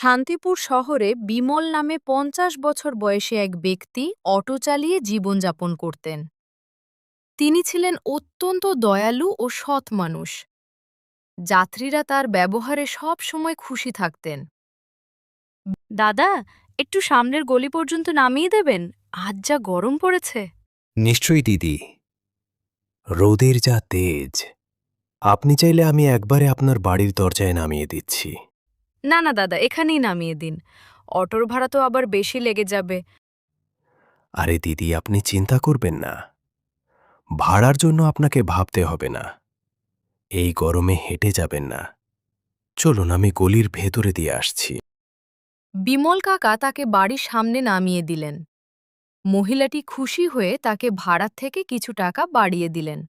শান্তিপুর শহরে বিমল নামে পঞ্চাশ বছর বয়সী এক ব্যক্তি অটো চালিয়ে জীবনযাপন করতেন। তিনি ছিলেন অত্যন্ত দয়ালু ও সৎ মানুষ। যাত্রীরা তার ব্যবহারে সব সময় খুশি থাকতেন। দাদা, একটু সামনের গলি পর্যন্ত নামিয়ে দেবেন? আজ যা গরম পড়েছে। নিশ্চয়ই দিদি। রোদের যা তেজ। আপনি চাইলে আমি একবারে আপনার বাড়ির দরজায় নামিয়ে দিচ্ছি। না না দাদা এখানেই নামিয়ে দিন। অটোর ভাড়া তো আবার বেশি লেগে যাবে। আরে দিদি আপনি চিন্তা করবেন না। ভাড়ার জন্য আপনাকে ভাবতে হবে না। এই গরমে হেঁটে যাবেন না। চলুন আমি গলির ভেতরে দিয়ে আসছি। বিমল কাকা তাকে বাড়ির সামনে নামিয়ে দিলেন। মহিলাটি খুশি হয়ে তাকে ভাড়ার থেকে কিছু টাকা বাড়িয়ে দিলেন।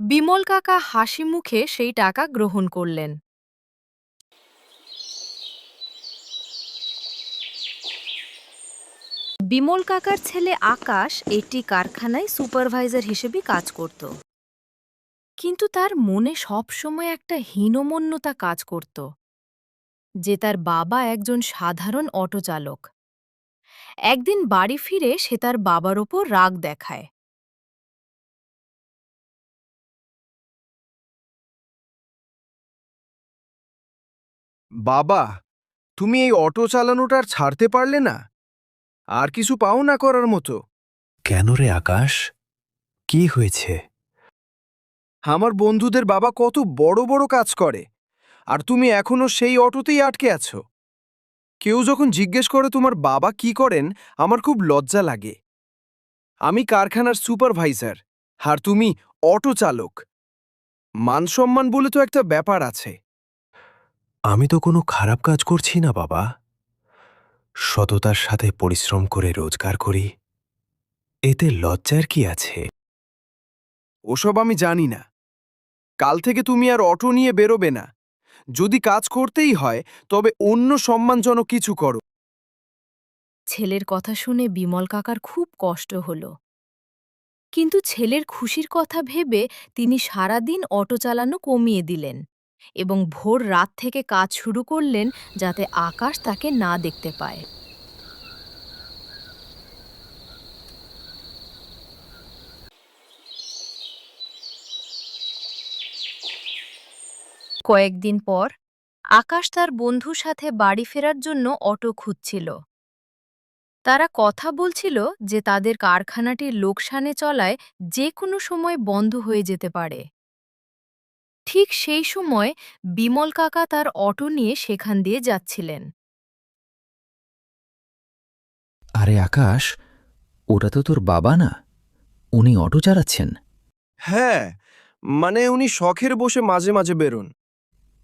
বিমল কাকা হাসি মুখে সেই টাকা গ্রহণ করলেন। বিমল কাকার ছেলে আকাশ একটি কারখানায় সুপারভাইজার হিসেবে কাজ করত। কিন্তু তার মনে সবসময় একটা হীনমন্যতা কাজ করত, যে তার বাবা একজন সাধারণ অটো চালক একদিন বাড়ি ফিরে সে তার বাবার ওপর রাগ দেখায়। বাবা, তুমি এই অটো চালানোটা আর ছাড়তে পারলে না? আর কিছু পাও না করার মতো। কেন রে আকাশ? কি হয়েছে? আমার বন্ধুদের বাবা কত বড় বড় কাজ করে আর তুমি এখনও সেই অটোতেই আটকে আছো। কেউ যখন জিজ্ঞেস করে তোমার বাবা কি করেন আমার খুব লজ্জা লাগে। আমি কারখানার সুপারভাইজার আর তুমি অটো চালক। মানসম্মান বলে তো একটা ব্যাপার আছে। আমি তো কোনো খারাপ কাজ করছি না বাবা। সততার সাথে পরিশ্রম করে রোজগার করি। এতে লজ্জার কি আছে? ওসব আমি জানি না। কাল থেকে তুমি আর অটো নিয়ে বেরোবে না। যদি কাজ করতেই হয় তবে অন্য সম্মানজনক কিছু করো। ছেলের কথা শুনে বিমল কাকার খুব কষ্ট হল। কিন্তু ছেলের খুশির কথা ভেবে তিনি সারাদিন অটো চালানো কমিয়ে দিলেন। এবং ভোর রাত থেকে কাজ শুরু করলেন যাতে আকাশ তাকে না দেখতে পায়। কয়েকদিন পর আকাশ তার বন্ধুর সাথে বাড়ি ফেরার জন্য অটো খুঁজছিল। তারা কথা বলছিল যে তাদের কারখানাটির লোকসানে চলায় যে কোনো সময় বন্ধ হয়ে যেতে পারে। ঠিক সেই সময় বিমল কাকা তার অটো নিয়ে সেখান দিয়ে যাচ্ছিলেন। আরে আকাশ ওটা তো তোর বাবা না? উনি অটো চালাচ্ছেন? হ্যাঁ মানে উনি শখের বসে মাঝে মাঝে বেরোন।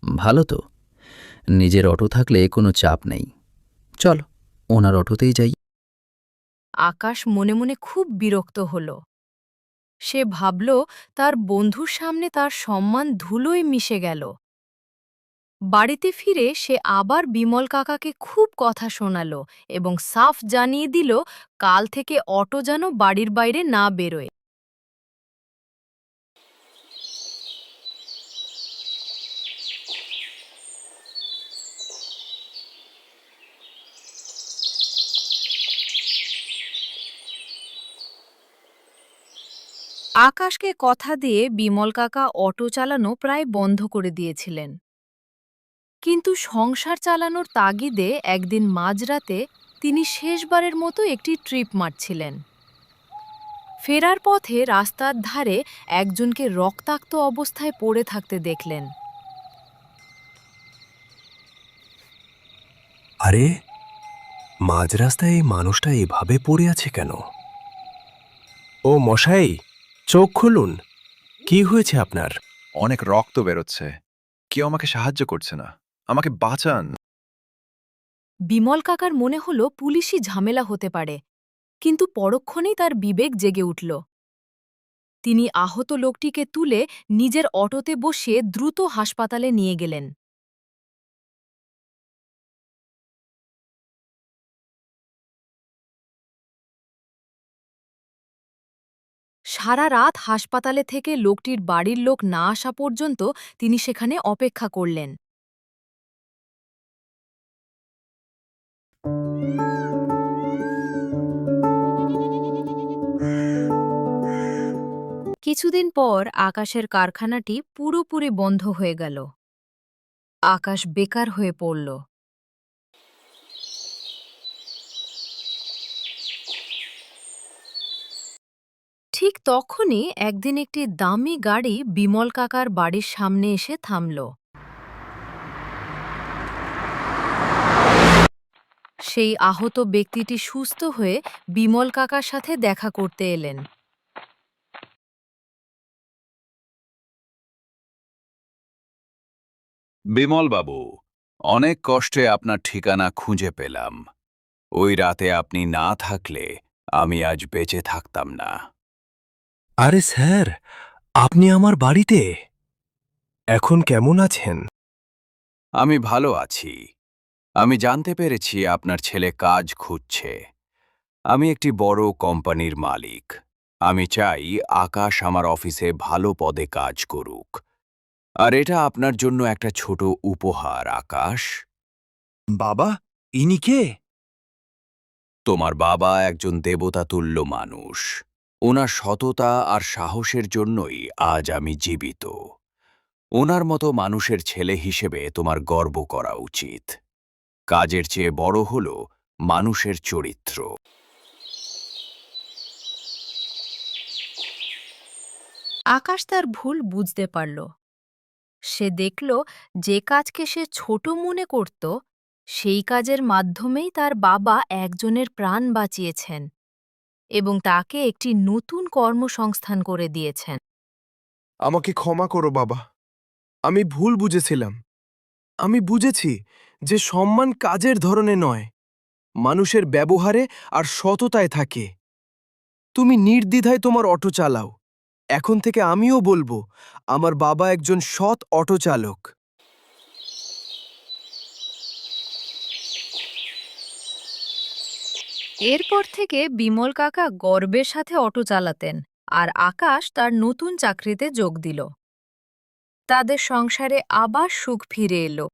ভালো তো। নিজের অটো থাকলে কোনো চাপ নেই। চল ওনার অটোতেই যাই। আকাশ মনে মনে খুব বিরক্ত হল। সে ভাবল তার বন্ধুর সামনে তার সম্মান ধুলোয় মিশে গেল। বাড়িতে ফিরে সে আবার বিমল কাকাকে খুব কথা শোনাল এবং সাফ জানিয়ে দিল, কাল থেকে অটো যেন বাড়ির বাইরে না বেরোয়। আকাশকে কথা দিয়ে বিমল কাকা অটো চালানো প্রায় বন্ধ করে দিয়েছিলেন। কিন্তু সংসার চালানোর তাগিদে একদিন মাঝরাতে তিনি শেষবারের মতো একটি ট্রিপ মারছিলেন। ফেরার পথে রাস্তার ধারে একজনকে রক্তাক্ত অবস্থায় পড়ে থাকতে দেখলেন। আরে মাঝ রাস্তায় এই মানুষটা এভাবে পড়ে আছে কেন? ও মশাই! চোখ খুলুন। কি হয়েছে আপনার? অনেক রক্ত বেরোচ্ছে। কেউ আমাকে সাহায্য করছে না। আমাকে বাঁচান। বিমল কাকার মনে হল পুলিশি ঝামেলা হতে পারে কিন্তু পরক্ষণেই তার বিবেক জেগে উঠল। তিনি আহত লোকটিকে তুলে নিজের অটোতে বসিয়ে দ্রুত হাসপাতালে নিয়ে গেলেন। সারা রাত হাসপাতালে থেকে লোকটির বাড়ির লোক না আসা পর্যন্ত তিনি সেখানে অপেক্ষা করলেন। কিছুদিন পর আকাশের কারখানাটি পুরোপুরি বন্ধ হয়ে গেল। আকাশ বেকার হয়ে পড়ল। ঠিক তখনই একদিন একটি দামি গাড়ি বিমল কাকার বাড়ির সামনে এসে থামল। সেই আহত ব্যক্তিটি সুস্থ হয়ে বিমল কাকার সাথে দেখা করতে এলেন। বিমলবাবু অনেক কষ্টে আপনার ঠিকানা খুঁজে পেলাম। ওই রাতে আপনি না থাকলে আমি আজ বেঁচে থাকতাম না। আরে স্যার আপনি আমার বাড়িতে? এখন কেমন আছেন? আমি ভালো আছি। আমি জানতে পেরেছি আপনার ছেলে কাজ খুঁজছে। আমি একটি বড় কোম্পানির মালিক। আমি চাই আকাশ আমার অফিসে ভালো পদে কাজ করুক। আর এটা আপনার জন্য একটা ছোট উপহার আকাশ। বাবা ইনি কে? তোমার বাবা একজন দেবতাতুল্য মানুষ। ওনার সততা আর সাহসের জন্যই আজ আমি জীবিত। ওনার মতো মানুষের ছেলে হিসেবে তোমার গর্ব করা উচিত। কাজের চেয়ে বড় হল মানুষের চরিত্র। আকাশ তার ভুল বুঝতে পারল। সে দেখল যে কাজকে সে ছোট মনে করত, সেই কাজের মাধ্যমেই তার বাবা একজনের প্রাণ বাঁচিয়েছেন। এবং তাকে একটি নতুন কর্মসংস্থান করে দিয়েছেন। আমাকে ক্ষমা করো বাবা। আমি ভুল বুঝেছিলাম। আমি বুঝেছি যে সম্মান কাজের ধরনে নয়, মানুষের ব্যবহারে আর সততায় থাকে। তুমি নির্দ্বিধায় তোমার অটো চালাও। এখন থেকে আমিও বলব, আমার বাবা একজন সৎ অটো চালক। এরপর থেকে বিমল কাকা গর্বের সাথে অটো চালাতেন আর আকাশ তার নতুন চাকরিতে যোগ দিল। তাদের সংসারে আবার সুখ ফিরে এলো।